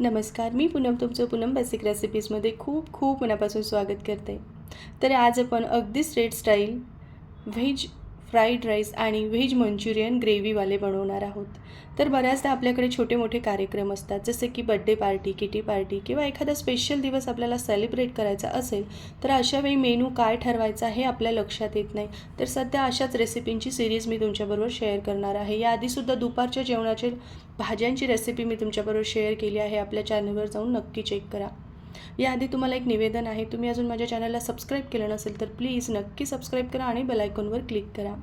नमस्कार मी पूनम तुमचं पूनम बेसिक रेसिपीजमध्ये खूप खूप मनापासून स्वागत करते. तर आज आपण अगदी straight style veg fried rice आणि व्हेज मंचुरियन ग्रेव्हीवाले बनवणार आहोत. तर बऱ्याचदा आपल्याकडे छोटे मोठे कार्यक्रम असतात जसे की बड्डे पार्टी किटी पार्टी किंवा एखादा स्पेशल दिवस आपल्याला सेलिब्रेट करायचा असेल तर अशा वेळी मेनू काय ठरवायचा हे आपल्या लक्षात येत नाही. तर सध्या अशाच रेसिपींची सिरीज मी तुमच्याबरोबर शेअर करणार आहे. याआधीसुद्धा दुपारच्या जेवणाचे भाज्यांची रेसिपी मी तुमच्याबरोबर शेअर केली आहे. आपल्या चॅनलवर जाऊन नक्की चेक करा. याआधी तुम्हाला एक निवेदन आहे. तुम्ही अजून माझ्या चॅनलला सबस्क्राईब केलं नसेल तर प्लीज नक्की सबस्क्राईब करा आणि बेलायकॉनवर क्लिक करा.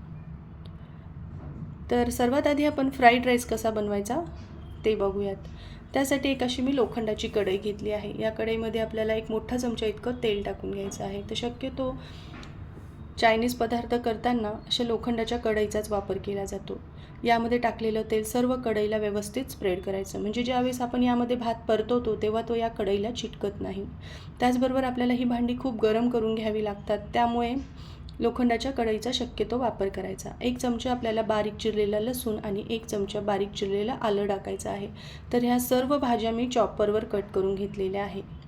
तर सर्वात आधी आपण फ्राईड राईस कसा बनवायचा ते बघूयात. त्यासाठी एक अशी मी लोखंडाची कढई घेतली आहे. या कढईमध्ये आपल्याला एक मोठा चमचा इतकं तेल टाकून घ्यायचं आहे. तर शक्यतो चायनीज पदार्थ करताना अशा लोखंडाच्या कढईचाच वापर केला जातो. यामध्ये टाकलेलं तेल सर्व कढईला व्यवस्थित स्प्रेड करायचं. म्हणजे ज्यावेळेस आपण यामध्ये भात परतवतो तेव्हा तो या कढईला चिटकत नाही. त्याचबरोबर आपल्याला ही भांडी खूप गरम करून घ्यावी लागतात. त्यामुळे लोखंडाच्या कढईचा शक्यतो वापर करायचा. एक चमचा आपल्याला बारीक चिरलेला लसूण आणि एक चमचा बारीक चिरलेला आलं टाकायचं आहे. तर ह्या सर्व भाज्या मी चॉपरवर कट करून घेतलेल्या आहे.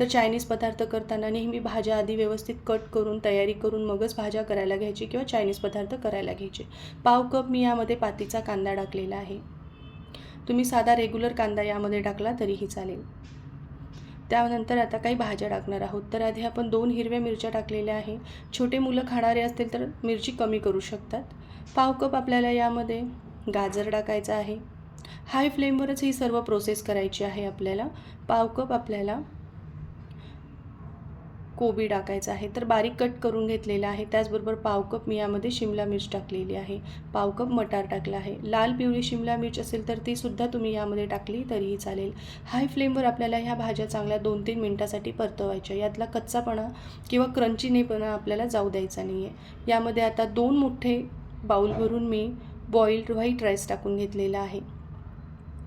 तर चायनीज पदार्थ करताना नेहमी भाज्या आधी व्यवस्थित कट करून तयारी करून मगच भाज्या करायला घ्यायची किंवा चायनीज पदार्थ करायला घ्यायचे. पाव कप मी यामध्ये पातीचा कांदा टाकलेला आहे. तुम्ही साधा रेग्युलर कांदा यामध्ये टाकला तरीही चालेल. त्यानंतर आता काही भाज्या टाकणार आहोत. तर आधी आपण दोन हिरव्या मिरच्या टाकलेल्या आहे छोटे मुलं खाणारे असतील तर मिरची कमी करू शकतात. पाव कप आपल्याला यामध्ये गाजर टाकायचा आहे. हाय फ्लेमवरच ही सर्व प्रोसेस करायची आहे आपल्याला. पाव कप आपल्याला कोबी टाकायचा आहे. तर बारीक कट करून घेतलेला आहे. त्याचबरोबर पाव कप मी यामध्ये शिमला मिर्च टाकलेली आहे. पाव कप मटार टाकला आहे. लाल पिवळी शिमला मिर्च असेल तर तीसुद्धा तुम्ही यामध्ये टाकली तरीही चालेल. हाय फ्लेमवर आपल्याला ह्या भाज्या चांगल्या दोन तीन मिनटासाठी परतवायच्या यातला कच्चापणा किंवा क्रंचीनेपणा आपल्याला जाऊ द्यायचा नाही आहे यामध्ये आता दोन मोठे बाऊल भरून मी बॉईल्ड व्हाईट राईस टाकून घेतलेला आहे.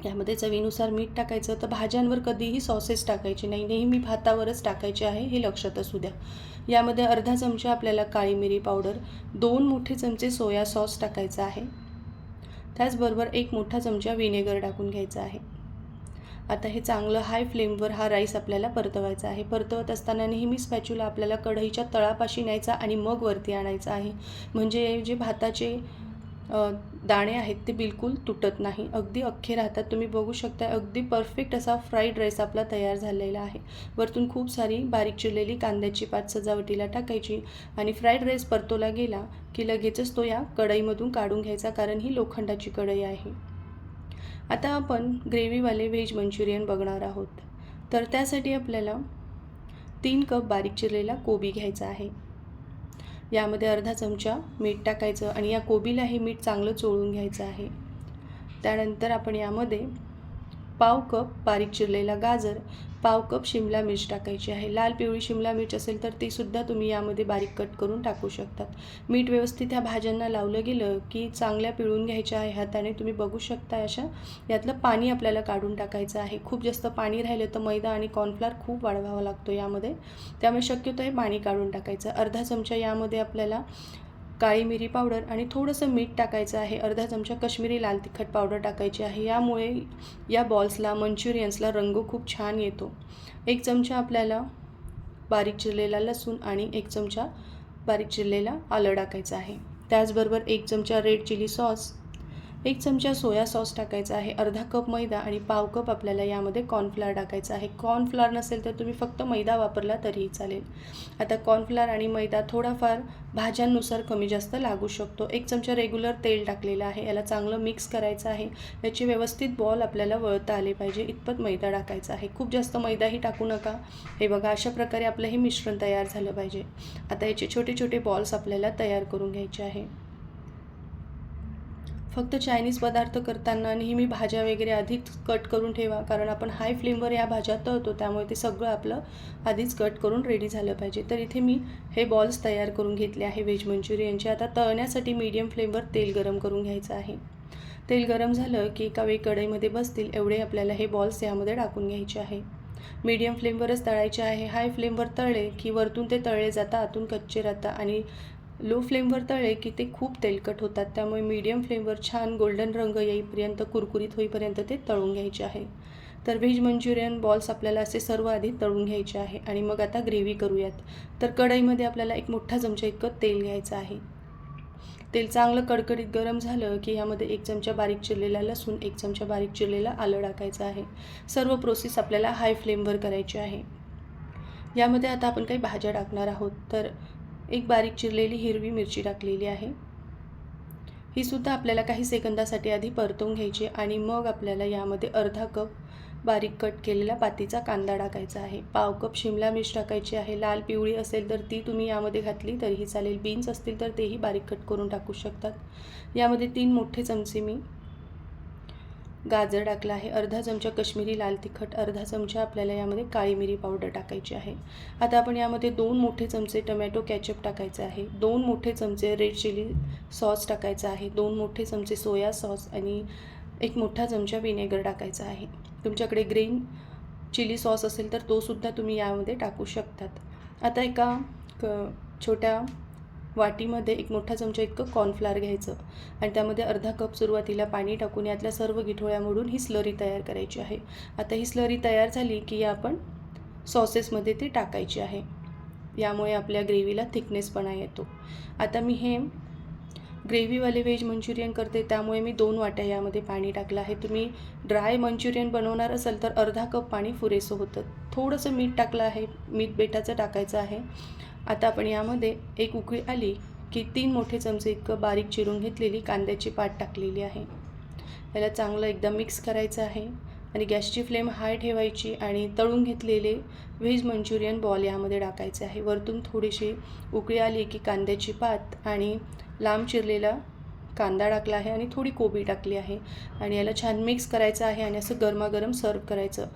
यामध्ये चवीनुसार मीठ टाकायचं तर भाज्यांवर कधीही सॉसेस टाकायचे नाही. नेहमी भातावरच टाकायचे आहे हे लक्षात असू द्या. यामध्ये अर्धा चमचा आपल्याला काळी मिरी पावडर दोन मोठे चमचे सोया सॉस टाकायचा आहे. त्याचबरोबर एक मोठा चमचा व्हिनेगर टाकून घ्यायचा आहे. आता हे चांगलं हाय फ्लेमवर हा राईस आपल्याला परतवायचा आहे. परतवत असताना नेहमी स्पॅच्युला आपल्याला कढईच्या तळापाशी न्यायचा आणि मग वरती आणायचा आहे. म्हणजे जे भाताचे दाणे आहेत ते बिलकुल तुटत नाही. अगदी अख्खे राहतात. तुम्ही बघू शकता अगदी परफेक्ट असा फ्राईड राईस आपला तयार झालेला आहे. वरतून खूप सारी बारीक चिरलेली कांद्याची पात सजावटीला टाकायची आणि फ्राईड राईस परतोला गेला की लगेचच तो या कढईमधून काढून घ्यायचा कारण ही लोखंडाची कढई आहे. आता आपण ग्रेव्हीवाले व्हेज मंचुरियन बघणार आहोत. तर त्यासाठी आपल्याला तीन कप बारीक चिरलेला कोबी घ्यायचा आहे. यामध्ये अर्धा चमचा मीठ टाकायचं आणि या कोबीला हे मीठ चांगलं चोळून घ्यायचं आहे. त्यानंतर आपण यामध्ये पाव कप बारीक चिरलेला गाजर पाव कप शिमला मिर्च टाकायची आहे. लाल पिवळी शिमला मिर्च असेल तर तीसुद्धा तुम्ही यामध्ये बारीक कट करून टाकू शकतात. मीठ व्यवस्थित ह्या भाज्यांना लावलं गेलं की चांगल्या पिळून घ्यायच्या आहे हाताने. तुम्ही बघू शकता अशा यातलं पाणी आपल्याला काढून टाकायचं आहे. खूप जास्त पाणी राहिलं तर मैदा आणि कॉर्नफ्लार खूप वाढवावा लागतो यामध्ये. त्यामुळे शक्यतो हे पाणी काढून टाकायचं. अर्धा चमचा यामध्ये आपल्याला काळी मिरी पावडर आणि थोडंसं मीठ टाकायचं आहे. अर्धा चमचा कश्मीरी लाल तिखट पावडर टाकायची आहे. यामुळे या बॉल्सला मंचुरियन्सला रंग खूप छान येतो. एक चमचा आपल्याला बारीक चिरलेला लसूण आणि एक चमचा बारीक चिरलेला आलं टाकायचं आहे. त्याचबरोबर एक चमचा रेड चिली सॉस एक चमचा सोया सॉस टाकायचा आहे अर्धा कप मैदा आणि पाव कप आपल्याला यामध्ये कॉर्नफ्लावर टाकायचा आहे. कॉर्नफ्लावर नसेल तर तुम्ही फक्त मैदा वापरला तरीही चालेल. आता कॉर्नफ्लावर आणि मैदा थोडाफार भाज्यांनुसार कमी जास्त लागू शकतो. एक चमचा रेग्युलर तेल टाकलेलं आहे याला चांगलं मिक्स करायचं आहे. याचे व्यवस्थित बॉल आपल्याला वळता आले पाहिजे इतपत मैदा टाकायचा आहे. खूप जास्त मैदाही टाकू नका. हे बघा अशा प्रकारे आपलं हे मिश्रण तयार झालं पाहिजे. आता याचे छोटे छोटे बॉल्स आपल्याला तयार करून घ्यायचे आहे. फक्त चायनीज पदार्थ करताना नेहमी भाज्या वगैरे आधीच कट करून ठेवा. कारण आपण हाय फ्लेमवर या भाज्या तळतो त्यामुळे ते सगळं आपलं आधीच कट करून रेडी झालं पाहिजे. तर इथे मी हे बॉल्स तयार करून घेतले आहे व्हेज मंचुरियनचे आता तळण्यासाठी मीडियम फ्लेमवर तेल गरम करून घ्यायचं आहे. तेल गरम झालं की एका वेळी कढईमध्ये बसतील एवढे आपल्याला हे बॉल्स यामध्ये टाकून घ्यायचे आहे. मीडियम फ्लेमवरच तळायचे आहे. हाय फ्लेमवर तळले की वरतून ते तळले जातात आतून कच्चे राहतात आणि लो फ्लेमवर तळले की ते खूप तेलकट होतात. त्यामुळे मीडियम फ्लेमवर छान गोल्डन रंग येईपर्यंत कुरकुरीत होईपर्यंत ते तळून घ्यायचे आहे. तर व्हेज मंचुरियन बॉल्स आपल्याला असे सर्व आधी तळून घ्यायचे आहे आणि मग आता ग्रेव्ही करूयात. तर कढईमध्ये आपल्याला एक मोठा चमचा इतकं तेल घ्यायचं आहे. तेल चांगलं कडकडीत गरम झालं की यामध्ये एक चमचा बारीक चिरलेला लसूण एक चमचा बारीक चिरलेला आलं टाकायचं आहे. सर्व प्रोसेस आपल्याला हाय फ्लेमवर करायची आहे. यामध्ये आता आपण काही भाज्या टाकणार आहोत. तर एक बारीक चिरलेली हिरवी मिरची टाकलेली आहे. ही सुद्धा आपल्याला काही सेकंदासाठी आधी परतवून घ्यायची आणि मग आपल्याला यामध्ये अर्धा कप बारीक कट केलेला पातीचा कांदा टाकायचा आहे. पाव कप शिमला मिर्च टाकायची आहे. लाल पिवळी असेल तर ती तुम्ही यामध्ये घातली तरीही चालेल. बीन्स असतील तर तेही बारीक कट करून टाकू शकतात. यामध्ये तीन मोठे चमचे मी गाजर टाकला आहे. अर्धा चमचा कश्मीरी लाल तिखट अर्धा चमचा आपल्याला यामध्ये काळी मिरी पावडर टाकायची आहे. आता आपण यामध्ये दोन मोठे चमचे टमॅटो कॅचअप टाकायचं आहे. दोन मोठे चमचे रेड चिली सॉस टाकायचा आहे. दोन मोठे चमचे सोया सॉस आणि एक मोठा चमचा विनेगर टाकायचा आहे. तुमच्याकडे ग्रीन चिली सॉस असेल तर तोसुद्धा तुम्ही यामध्ये टाकू शकतात. आता एका क छोट्या वाटीमध्ये एक मोठा चमचा इतकं कॉर्नफ्लावर घ्यायचं आणि त्यामध्ये अर्धा कप सुरुवातीला पाणी टाकून यातल्या सर्व गिठोळ्या मोडून ही स्लरी तयार करायची आहे. आता ही स्लरी तयार झाली की आपण सॉसेसमध्ये ती टाकायची आहे. यामुळे आपल्या ग्रेव्हीला थिकनेसपणा येतो. आता मी हे ग्रेव्हीवाले व्हेज मंचुरियन करते त्यामुळे मी दोन वाट्या यामध्ये पाणी टाकलं आहे. तुम्ही ड्राय मंचुरियन बनवणार असाल तर अर्धा कप पाणी पुरेसं होतं. थोडंसं मीठ टाकलं आहे मीठ बेटाचं टाकायचं आहे. आता आपण यामध्ये एक उकळी आली की तीन मोठे चमचे इतकं बारीक चिरून घेतलेली कांद्याची पात टाकलेली आहे. याला चांगलं एकदा मिक्स करायचं आहे आणि गॅसची फ्लेम हाय ठेवायची आणि तळून घेतलेले व्हेज मंचुरियन बॉल यामध्ये टाकायचे आहे. वरतून थोडीशी उकळी आली की कांद्याची पात आणि लांब चिरलेला कांदा टाकला आहे आणि थोडी कोबी टाकली आहे आणि याला छान मिक्स करायचं आहे आणि असं गरमागरम सर्व करायचं.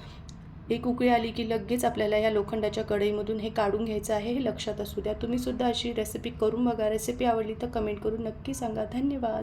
एक उकळी आली की लगेच आपल्याला या लोखंडाच्या कढईमधून हे काढून घ्यायचं आहे हे लक्षात असू द्या. तुम्हीसुद्धा अशी रेसिपी करून बघा. रेसिपी आवडली तर कमेंट करून नक्की सांगा. धन्यवाद.